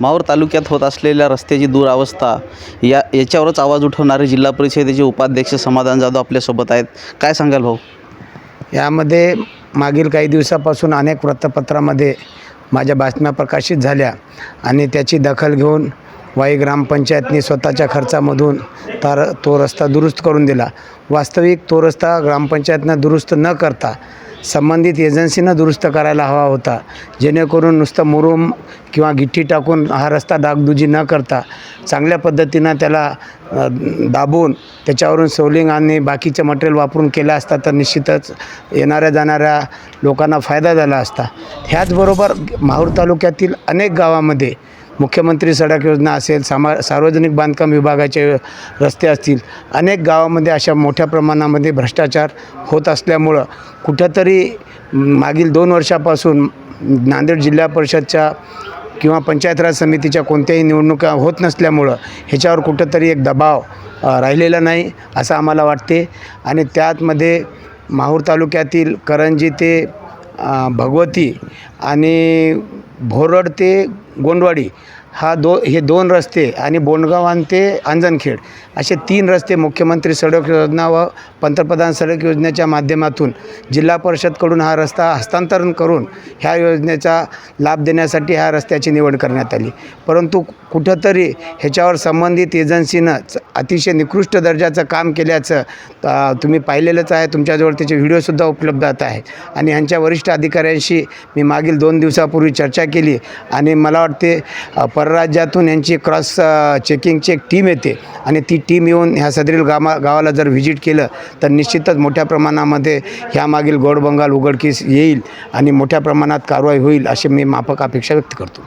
माहूर तालुक्यात होत असलेल्या रस्त्याची दुरावस्था या याच्यावरच आवाज उठवणारे जिल्हा परिषदेचे उपाध्यक्ष समाधान जाधव आपल्यासोबत आहेत. काय सांगाल भाऊ? यामध्ये मागील काही दिवसापासून अनेक वृत्तपत्रामध्ये माझ्या बातम्या प्रकाशित झाल्या आणि त्याची दखल घेऊन वाई ग्रामपंचायतनी स्वतःच्या खर्चामधून तार तो रस्ता दुरुस्त करून दिला. वास्तविक तो रस्ता ग्रामपंचायतनं दुरुस्त न करता संबंधित एजन्सीनं दुरुस्त करायला हवा होता. जेणेकरून नुसतं मुरुम किंवा गिट्टी टाकून हा रस्ता डागदुजी न करता चांगल्या पद्धतीनं त्याला दाबून त्याच्यावरून सोलिंग आणि बाकीचं मटेरियल वापरून केलं असता तर निश्चितच येणाऱ्या जाणाऱ्या लोकांना फायदा झाला असता. ह्याचबरोबर माहूर तालुक्यातील अनेक गावामध्ये मुख्यमंत्री सडक योजना असेल सामा सार्वजनिक बांधकाम विभागाचे रस्ते असतील अनेक गावामध्ये अशा मोठ्या प्रमाणामध्ये भ्रष्टाचार होत असल्यामुळं कुठंतरी मागील दोन वर्षापासून नांदेड जिल्हा परिषदच्या किंवा पंचायत राज समितीच्या कोणत्याही निवडणुका होत नसल्यामुळं ह्याच्यावर कुठंतरी एक दबाव राहिलेला नाही असं आम्हाला वाटते. आणि त्यातमध्ये माहूर तालुक्यातील करंजी ते भगवती आणि भोरड ते गोंडवाडी हा दो हे दोन रस्ते आणि बोंडगावान ते अंजनखेड असे तीन रस्ते मुख्यमंत्री सडक योजना व पंतप्रधान सडक योजनेच्या माध्यमातून जिल्हा परिषदकडून हा रस्ता हस्तांतरण करून ह्या योजनेचा लाभ देण्यासाठी ह्या रस्त्याची निवड करण्यात आली. परंतु कुठंतरी ह्याच्यावर संबंधित एजन्सीनं च- अतिशय निकृष्ट दर्जाचं काम केल्याचं तुम्ही पाहिलेलंच आहे. तुमच्याजवळ त्याचे व्हिडिओसुद्धा उपलब्ध आहे. आणि ह्यांच्या वरिष्ठ अधिकाऱ्यांशी मी मागील दोन दिवसापूर्वी चर्चा केली आणि मला वाटते पर परराज्यातून यांची क्रॉस चेकिंगची एक टीम येते. आणि ती टीम येऊन ह्या सदरील गामा गावाला जर व्हिजिट केलं तर निश्चितच मोठ्या प्रमाणामध्ये ह्यामागील गोडबंगाल उघडकीस येईल आणि मोठ्या प्रमाणात कारवाई होईल अशी मी माफक अपेक्षा व्यक्त करतो.